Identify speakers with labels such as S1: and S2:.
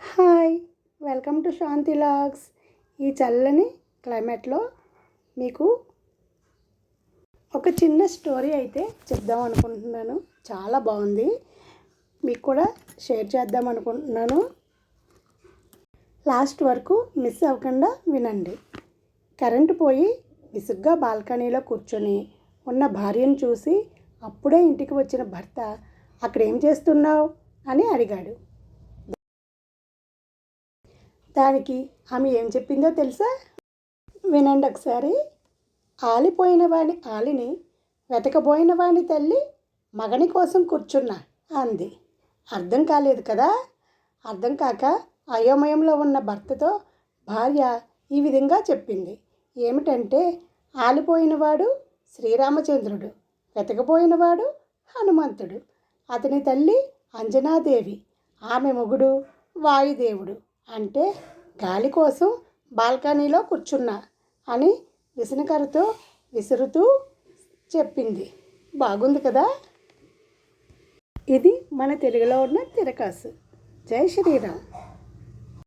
S1: Hi welcome to Shanti logs. ఈ చల్లని క్లైమేట్లో మీకు ఒక చిన్న స్టోరీ అయితే చెప్దాం అనుకుంటున్నాను. చాలా బాగుంది. మీకు కూడా షేర్ చేద్దాం అనుకుంటున్నాను. లాస్ట్ వరకు మిస్ అవ్వకుండా వినండి. కరెంటు పోయి విసుగ్గా బాల్కనీలో కూర్చొని ఉన్న భార్యను చూసి అప్పుడే ఇంటికి వచ్చిన భర్త అక్కడ ఏం చేస్తున్నావు? అని అడిగాడు. దానికి ఆమె ఏం చెప్పిందో తెలుసా? వినండి ఒకసారి. ఆలిపోయిన వాని ఆలిని వెతకబోయిన వాని తల్లి మగని కోసం కూర్చున్నా అంది. అర్థం కాలేదు కదా? అర్థం కాక అయోమయంలో ఉన్న భర్తతో భార్య ఈ విధంగా చెప్పింది. ఏమిటంటే ఆలిపోయినవాడు శ్రీరామచంద్రుడు వెతకబోయినవాడు హనుమంతుడు. అతని తల్లి అంజనాదేవి. ఆమె మొగుడు వాయుదేవుడు. అంటే గాలి కోసం బాల్కనీలో కూర్చున్నా అని విసనకరతో విసురుతూ చెప్పింది. బాగుంది కదా? ఇది మన తెలుగులో ఉన్న తిరకాసు. జై శ్రీరామ్.